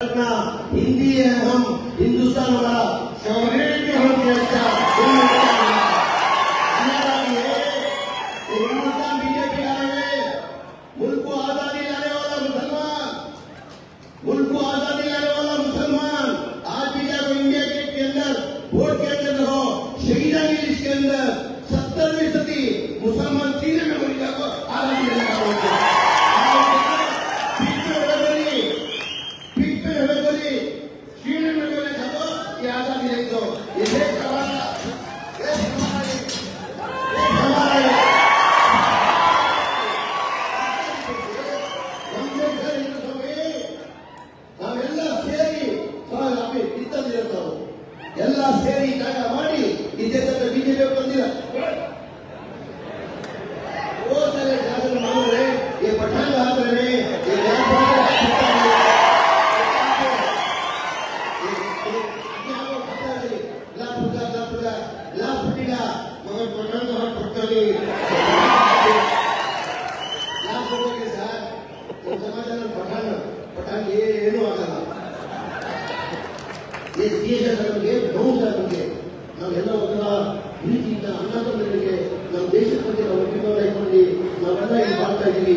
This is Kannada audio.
अपना हिंदी है हम हिंदुस्तान वाला ಸರಿ ಇಲ್ಲ ಸ್ವಾಮಿ. ನಾವೆಲ್ಲ ಸೇರಿ ಇರ್ತಾವೆ. ಎಲ್ಲ ಸೇರಿ ಪಠಾಣ ಕೊಡ್ತಾನೆ ಯಾಕೆ ಹೋಗಿ ಸರ್ ನಮ್ಮ ಸಮಾಜದ ಪಠಾಣ ಪಠಾಣ ಏನು ಆಗಲ್ಲ ಈ ದೇಶದ ನಮಗೆ ನೋವು ಸರ್ ನಮಗೆ ಪ್ರೀತಿಯಿಂದ ಅನ್ನದವರಿಗೆ ನಮ್ಮ ದೇಶದ ಬಗ್ಗೆ ನಾವು ಅಭಿಮಾನ ಇಟ್ಕೊಂಡು ನಾವೆಲ್ಲ ಇಲ್ಲಿ ಮಾಡ್ತಾ ಇದ್ದೀವಿ.